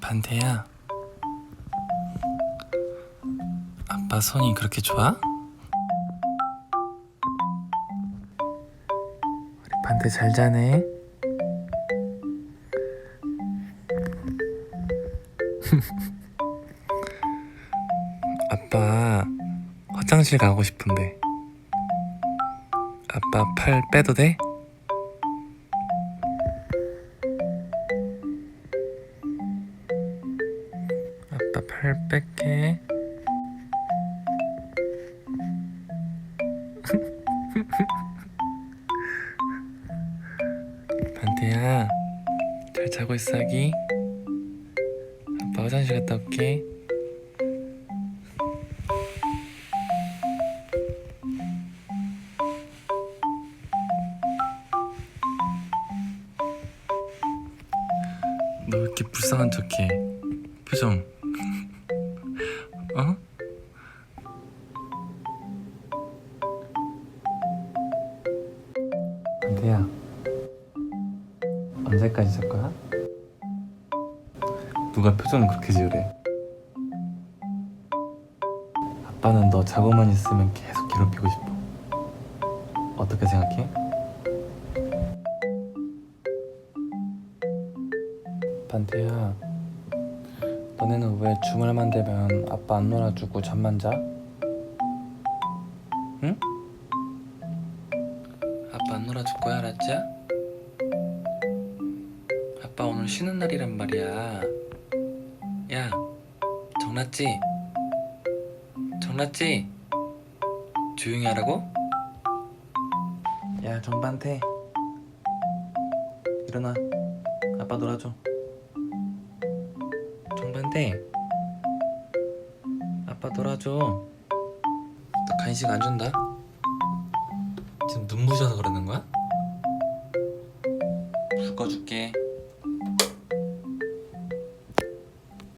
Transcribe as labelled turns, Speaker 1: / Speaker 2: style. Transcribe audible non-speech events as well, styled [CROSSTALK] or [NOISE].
Speaker 1: 반태야. 아빠 손이 그렇게 좋아? 우리 반태 잘 자네. [LAUGHS] 아빠 화장실 가고 싶은데. 아빠 팔 빼도 돼? 팔 뺄게. [LAUGHS] 반태야, 잘 자고 있어, 아기? 아빠 화장실 갔다 올게. 너 왜 이렇게 불쌍한 척해? 표정. 어? 안돼야. 언제까지 잘 거야? 누가 표정을 그렇게 지으래? 아빠는 너 자고만 있으면 계속 괴롭히고 싶어. 어떻게 생각해? 반태야, 너네는 왜 주말만 되면 아빠 안 놀아주고 잠만 자? 응? 아빠 안 놀아줄 거야, 알았지? 아빠 오늘 쉬는 날이란 말이야. 야, 정났지? 정났지? 조용히 하라고? 야, 정반태. 일어나. 아빠 놀아줘. 정반대 아빠 놀아줘. 너 간식 안 준다. 지금 눈 부셔서 그러는 거야? 불 꺼줄게